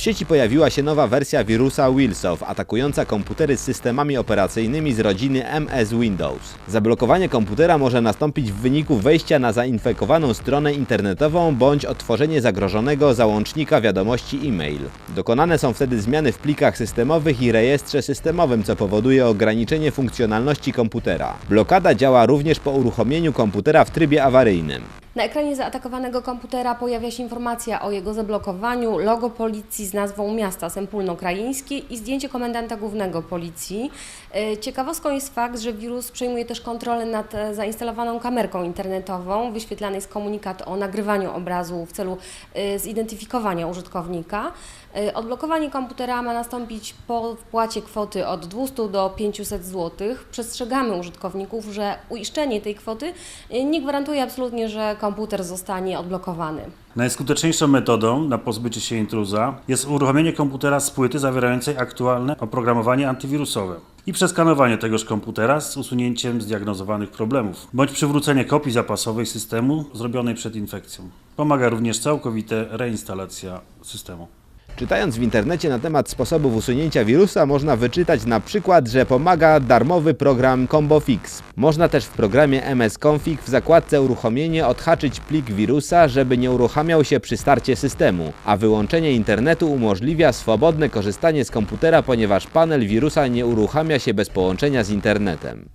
W sieci pojawiła się nowa wersja wirusa Wilsow, atakująca komputery z systemami operacyjnymi z rodziny MS Windows. Zablokowanie komputera może nastąpić w wyniku wejścia na zainfekowaną stronę internetową bądź odtworzenie zagrożonego załącznika wiadomości e-mail. Dokonane są wtedy zmiany w plikach systemowych i rejestrze systemowym, co powoduje ograniczenie funkcjonalności komputera. Blokada działa również po uruchomieniu komputera w trybie awaryjnym. Na ekranie zaatakowanego komputera pojawia się informacja o jego zablokowaniu, logo policji z nazwą miasta Sempólno-Krajeńskie i zdjęcie komendanta głównego policji. E, Ciekawostką jest fakt, że wirus przejmuje też kontrolę nad e, zainstalowaną kamerką internetową. Wyświetlany jest komunikat o nagrywaniu obrazu w celu e, zidentyfikowania użytkownika. Odblokowanie komputera ma nastąpić po wpłacie kwoty od 200 do 500 zł. Przestrzegamy użytkowników, że uiszczenie tej kwoty nie gwarantuje absolutnie, że komputer zostanie odblokowany. Najskuteczniejszą metodą na pozbycie się intruza jest uruchomienie komputera z płyty zawierającej aktualne oprogramowanie antywirusowe i przeskanowanie tegoż komputera z usunięciem zdiagnozowanych problemów, bądź przywrócenie kopii zapasowej systemu zrobionej przed infekcją. Pomaga również całkowita reinstalacja systemu. Czytając w internecie na temat sposobów usunięcia wirusa, można wyczytać na przykład, że pomaga darmowy program ComboFix. Można też w programie MS Config w zakładce uruchomienie odhaczyć plik wirusa, żeby nie uruchamiał się przy starcie systemu, a wyłączenie internetu umożliwia swobodne korzystanie z komputera, ponieważ panel wirusa nie uruchamia się bez połączenia z internetem.